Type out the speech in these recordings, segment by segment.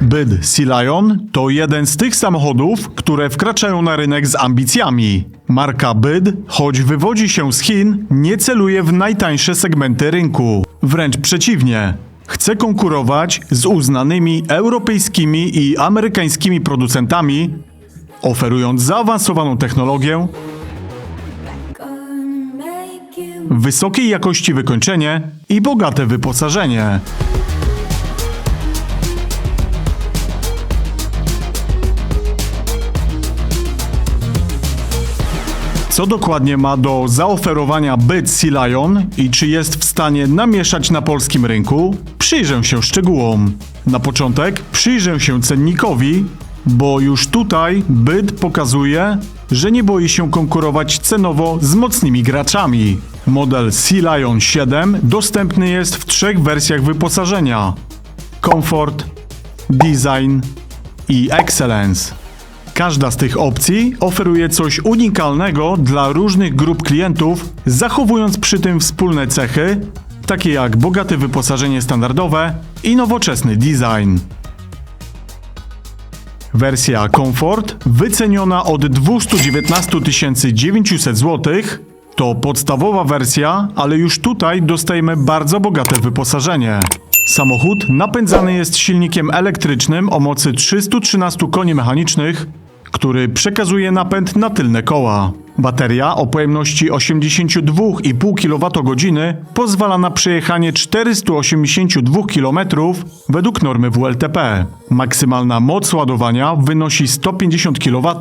Byd Sea Lion to jeden z tych samochodów, które wkraczają na rynek z ambicjami. Marka Byd, choć wywodzi się z Chin, nie celuje w najtańsze segmenty rynku. Wręcz przeciwnie. Chce konkurować z uznanymi europejskimi i amerykańskimi producentami, oferując zaawansowaną technologię, wysokiej jakości wykończenie i bogate wyposażenie. Co dokładnie ma do zaoferowania byt Sea Lion i czy jest w stanie namieszać na polskim rynku? Przyjrzę się szczegółom. Na początek przyjrzę się cennikowi, bo już tutaj byt pokazuje, że nie boi się konkurować cenowo z mocnymi graczami. Model Sea Lion 7 dostępny jest w trzech wersjach wyposażenia: Comfort, Design i Excellence. Każda z tych opcji oferuje coś unikalnego dla różnych grup klientów, zachowując przy tym wspólne cechy, takie jak bogate wyposażenie standardowe i nowoczesny design. Wersja Comfort, wyceniona od 219 900 zł, to podstawowa wersja, ale już tutaj dostajemy bardzo bogate wyposażenie. Samochód napędzany jest silnikiem elektrycznym o mocy 313 koni mechanicznych, który przekazuje napęd na tylne koła. Bateria o pojemności 82,5 kWh pozwala na przejechanie 482 km według normy WLTP. Maksymalna moc ładowania wynosi 150 kW,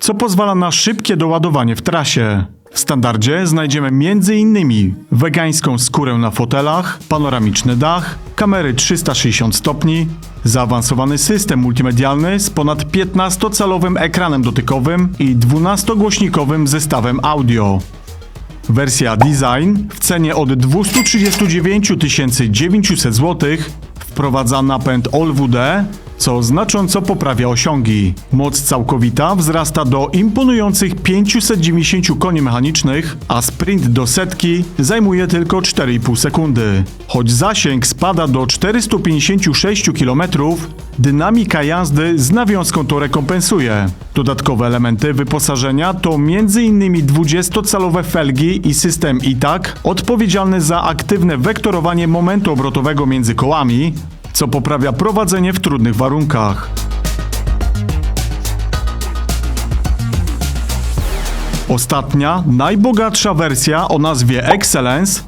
co pozwala na szybkie doładowanie w trasie. W standardzie znajdziemy m.in. wegańską skórę na fotelach, panoramiczny dach, kamery 360 stopni, zaawansowany system multimedialny z ponad 15-calowym ekranem dotykowym i 12-głośnikowym zestawem audio. Wersja Design w cenie od 239 900 zł wprowadza napęd All-WD, co znacząco poprawia osiągi. Moc całkowita wzrasta do imponujących 590 koni mechanicznych, a sprint do setki zajmuje tylko 4,5 sekundy. Choć zasięg spada do 456 km, dynamika jazdy z nawiązką to rekompensuje. Dodatkowe elementy wyposażenia to m.in. 20-calowe felgi i system ITAC odpowiedzialny za aktywne wektorowanie momentu obrotowego między kołami, co poprawia prowadzenie w trudnych warunkach. Ostatnia, najbogatsza wersja o nazwie Excellence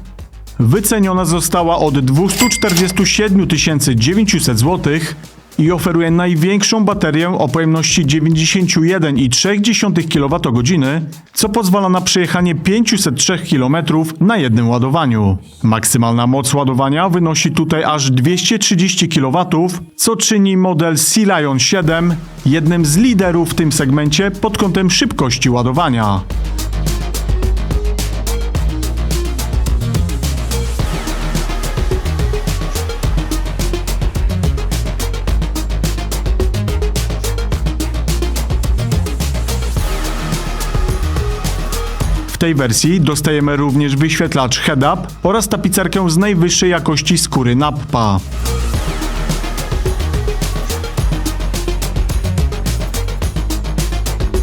wyceniona została od 247 900 zł i oferuje największą baterię o pojemności 91,3 kWh, co pozwala na przejechanie 503 km na jednym ładowaniu. Maksymalna moc ładowania wynosi tutaj aż 230 kW, co czyni model Sea Lion 7 jednym z liderów w tym segmencie pod kątem szybkości ładowania. Tej wersji dostajemy również wyświetlacz head-up oraz tapicerkę z najwyższej jakości skóry Nappa.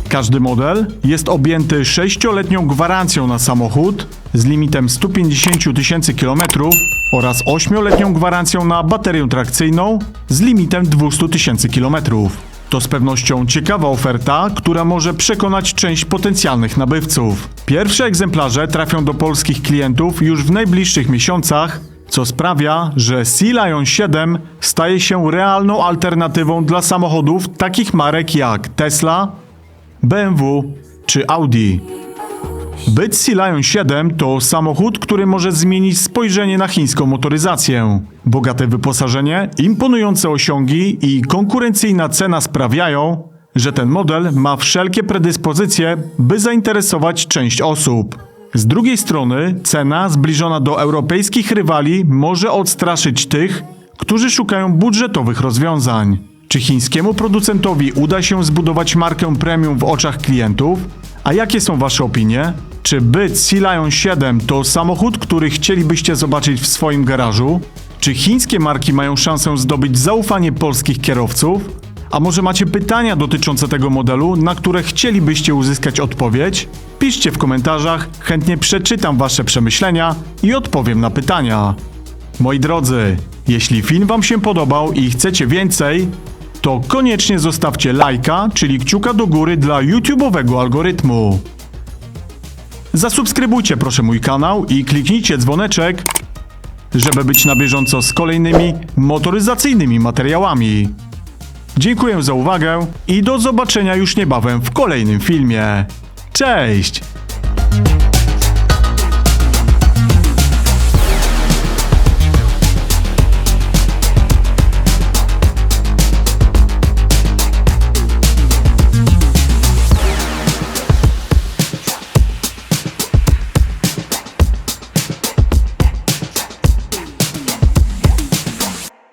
Każdy model jest objęty 6-letnią gwarancją na samochód z limitem 150 tysięcy kilometrów oraz 8-letnią gwarancją na baterię trakcyjną z limitem 200 tysięcy kilometrów. To z pewnością ciekawa oferta, która może przekonać część potencjalnych nabywców. Pierwsze egzemplarze trafią do polskich klientów już w najbliższych miesiącach, co sprawia, że Sea Lion 7 staje się realną alternatywą dla samochodów takich marek jak Tesla, BMW czy Audi. Byt Sea Lion 7 to samochód, który może zmienić spojrzenie na chińską motoryzację. Bogate wyposażenie, imponujące osiągi i konkurencyjna cena sprawiają, że ten model ma wszelkie predyspozycje, by zainteresować część osób. Z drugiej strony, cena zbliżona do europejskich rywali może odstraszyć tych, którzy szukają budżetowych rozwiązań. Czy chińskiemu producentowi uda się zbudować markę premium w oczach klientów? A jakie są Wasze opinie? Czy byt Sea Lion 7 to samochód, który chcielibyście zobaczyć w swoim garażu? Czy chińskie marki mają szansę zdobyć zaufanie polskich kierowców? A może macie pytania dotyczące tego modelu, na które chcielibyście uzyskać odpowiedź? Piszcie w komentarzach, chętnie przeczytam Wasze przemyślenia i odpowiem na pytania. Moi drodzy, jeśli film Wam się podobał i chcecie więcej, to koniecznie zostawcie lajka, czyli kciuka do góry dla YouTube'owego algorytmu. Zasubskrybujcie proszę mój kanał i kliknijcie dzwoneczek, żeby być na bieżąco z kolejnymi motoryzacyjnymi materiałami. Dziękuję za uwagę i do zobaczenia już niebawem w kolejnym filmie. Cześć!